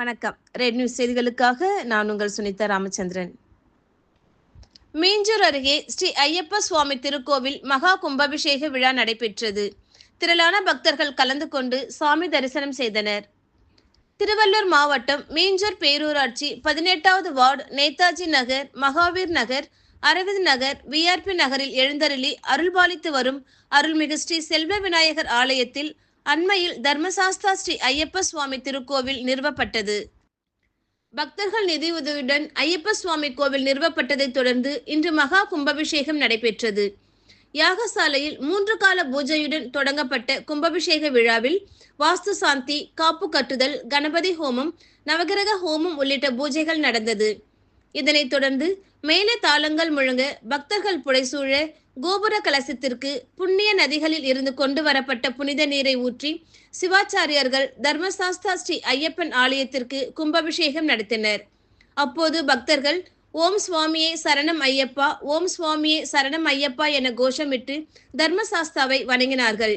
வணக்கம். Red news செய்திகளுக்காக நான் உங்கள் சுனிதா ராமச்சந்திரன். மீஞ்சூர் அருகே ஸ்ரீ ஐயப்ப சுவாமி திருக்கோவில் மகா கும்பாபிஷேக விழா நடைபெற்றது. திரளான பக்தர்கள் கலந்து கொண்டு சாமி தரிசனம் செய்தனர். திருவள்ளூர் மாவட்டம் மீஞ்சூர் பேரூராட்சி பதினெட்டாவது வார்டு நேதாஜி நகர் மகாவீர் நகர் அரவிந்த் நகர் விஆர்பி நகரில் எழுந்தருளி அருள்பாலித்து வரும் அருள்மிகு ஸ்ரீ செல்வ விநாயகர் ஆலயத்தில் அண்மையில் தர்மசாஸ்தா ஸ்ரீ ஐயப்ப சுவாமி திருக்கோவில் நிறுவப்பட்டது. பக்தர்கள் நிதியுதவியுடன் ஐயப்ப சுவாமி கோவில் நிறுவப்பட்டதைத் தொடர்ந்து இன்று மகா கும்பாபிஷேகம் நடைபெற்றது. யாகசாலையில் மூன்று கால பூஜையுடன் தொடங்கப்பட்ட கும்பாபிஷேக விழாவில் வாஸ்து சாந்தி காப்பு கட்டுதல் கணபதி ஹோமம் நவகிரக ஹோமம் உள்ளிட்ட பூஜைகள் நடந்தது. இதனைத் தொடர்ந்து மேலே தாளங்கள் முழங்க பக்தர்கள் புடைசூழ கோபுர கலசத்திற்கு புண்ணிய நதிகளில் இருந்து கொண்டு வரப்பட்ட புனித நீரை ஊற்றி சிவாச்சாரியர்கள் தர்மசாஸ்தா ஸ்ரீ ஐயப்பன் ஆலயத்திற்கு கும்பாபிஷேகம் நடத்தினர். அப்போது பக்தர்கள் ஓம் சுவாமியே சரணம் ஐயப்பா ஓம் சுவாமியே சரணம் ஐயப்பா என கோஷமிட்டு தர்மசாஸ்தாவை வணங்கினார்கள்.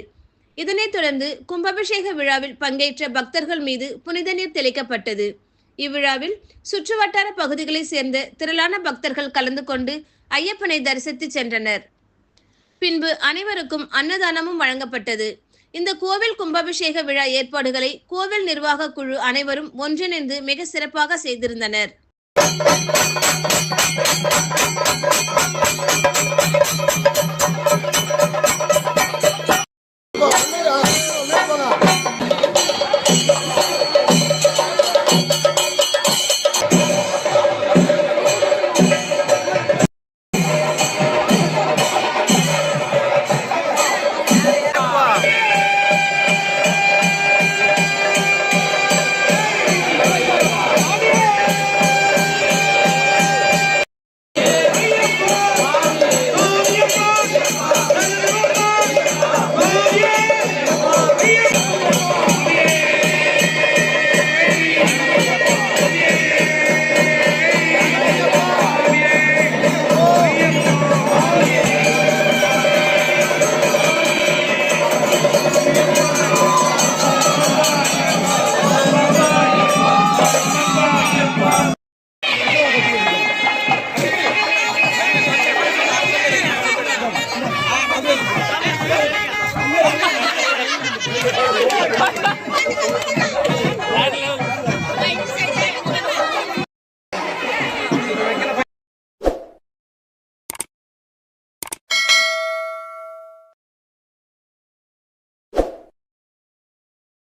இதனைத் தொடர்ந்து கும்பாபிஷேக விழாவில் பங்கேற்ற பக்தர்கள் மீது புனித நீர் தெளிக்கப்பட்டது. இவ்விழாவில் சுற்றுவட்டார பகுதிகளைச் சேர்ந்த திரளான பக்தர்கள் கலந்து கொண்டு ஐயப்பனை தரிசித்து சென்றனர். பின்பு அனைவருக்கும் அன்னதானமும் வழங்கப்பட்டது. இந்த கோவில் கும்பாபிஷேக விழா ஏற்பாடுகளை கோவில் நிர்வாக குழு அனைவரும் ஒன்றிணைந்து மிக சிறப்பாக செய்திருந்தனர்.